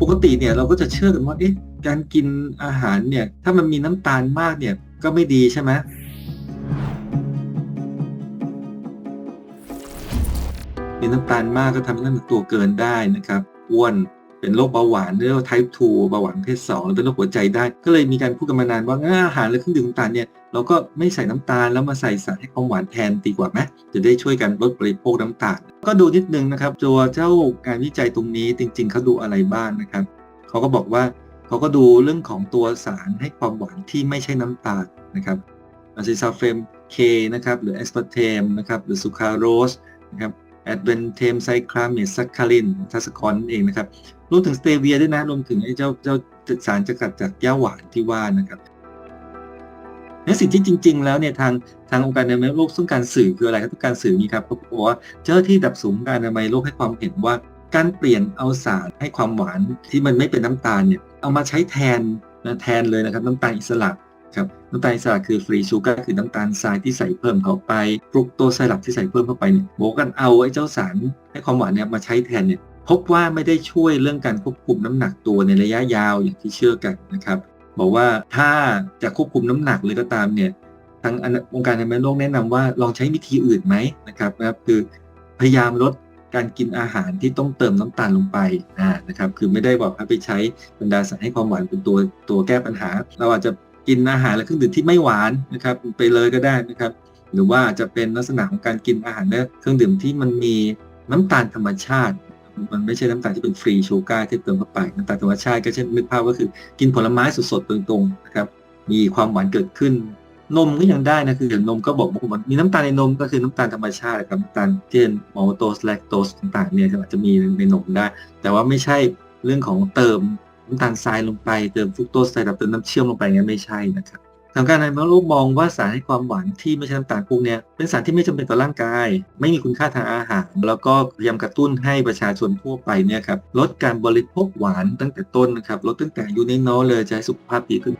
ปกติเนี่ยเราก็จะเชื่อกันว่าเอ๊ะการกินอาหารเนี่ยถ้ามันมีน้ำตาลมากเนี่ยก็ไม่ดีใช่ไหมมีน้ำตาลมากก็ทำให้น้ำหนักตัวเกินได้นะครับอ้วน เป็นโรคเบาหวานเรียกว่า type 2เบาหวานประเพศ2หรือเป็นโรคหัวใจได้ ก็เลยมีการพูดกันมานานว่าอาหารหรือเครื่องดื่มน้ำตาลเนี่ยเราก็ไม่ใส่น้ำตาลแล้วมาใส่สารให้ความหวานแทนดีกว่าไหมจะได้ช่วยกันลดบริโภคน้ำตาล ก็ดูนิดนึงนะครับตัวเจ้าการวิจัยตรงนี้จริง ๆเขาดูอะไรบ้างนะครับเขาก็บอกว่าเขาก็ดูเรื่องของตัวสารให้ความหวานที่ไม่ใช่น้ำตาลนะครับอะซิซาเฟมเคนะครับหรือแอสปาร์เทมนะครับหรือซูคราโรสนะครับ แอดเวนเทมไซคลามิซัคคารินทัสคอนเองนะครับรวมถึงสเตเวียด้วยนะรวมถึงไอ้เจ้าเจ้าสารสกัดจากหญ้าหวานที่ว่านะครับและสิ่งที่จริง ๆ แล้วเนี่ยทางทางองค์การอนามัยโลกต้องการสื่อคืออะไรครับต้องการสื่อนี้ครับเขาบอกว่าเจ้าที่ดับสูงการอนามัยโลกให้ความเห็นว่า การเปลี่ยนเอาสารให้ความหวานที่มันไม่เป็นน้ำตาลเนี่ยเอามาใช้แทนนะแทนเลยนะครับน้ำตาลอิสระ ครับน้ำตาลอิสระคือฟรีชูการ์คือน้ำตาลทรายที่ใส่เพิ่มเข้าไปฟรุกโตไซรัปที่ใส่เพิ่มเข้าไปเนี่ยบอกกันเอาไอ้เจ้าสารให้ความหวานเนี่ยมาใช้แทนเนี่ยพบว่าไม่ได้ช่วยเรื่องการควบคุมน้ำหนักตัวในระยะยาวอย่างที่เชื่อกันนะครับบอกว่าถ้าจะควบคุมน้ำหนักเลยก็ตามเนี่ยทางองค์การอนามัยโลกแนะนำว่าลองใช้วิธีอื่นไหมนะครับนะครับคือพยายามลดการกินอาหารที่ต้องเติมน้ำตาลลงไปนะครับคือไม่ได้บอกให้ไปใช้บรรดาสารให้ความหวานเป็นตัวตัวแก้ปัญหา เราอาจจะ กินอาหารและเครื่องดื่มที่ไม่หวานนะครับ ไปเลยก็ได้นะครับ หรือว่าจะเป็นลักษณะของการกินอาหารและเครื่องดื่มที่มันมีน้ำตาลธรรมชาติ มันไม่ใช่น้ำตาลที่เป็นฟรีชูการ์ที่เติมเข้าไปน้ำตาลธรรมชาติก็เช่นนึกภาพก็คือกินผลไม้สดๆตรงๆนะครับมีความหวานเกิดขึ้นนมก็ยังได้นะคืออย่างนมก็บอกว่ามีน้ำตาลในนมก็คือน้ำตาลธรรมชาติครับน้ำตาลเช่นมอลโตสแลคโตสต่างๆเนี่ยอาจจะมีในนมได้ แต่ว่าไม่ใช่เรื่องของเติม น้ำตาลทรายลงไปเติมฟรุกโตสไซรัปเติมน้ำเชื่อมลงไปเนี่ยไม่ใช่นะครับทางการในมโลกมองว่าสารให้ความหวานที่ไม่ใช่น้ำตาลพวกนี้เป็นสารที่ไม่จำเป็นต่อร่างกาย ไม่มีคุณค่าทางอาหาร แล้วก็พยายามกระตุ้นให้ประชาชนทั่วไปเนี่ยครับลดการบริโภคหวานตั้งแต่ต้นนะครับลดตั้งแต่อายุน้อยๆเลยจะให้สุขภาพดีขึ้น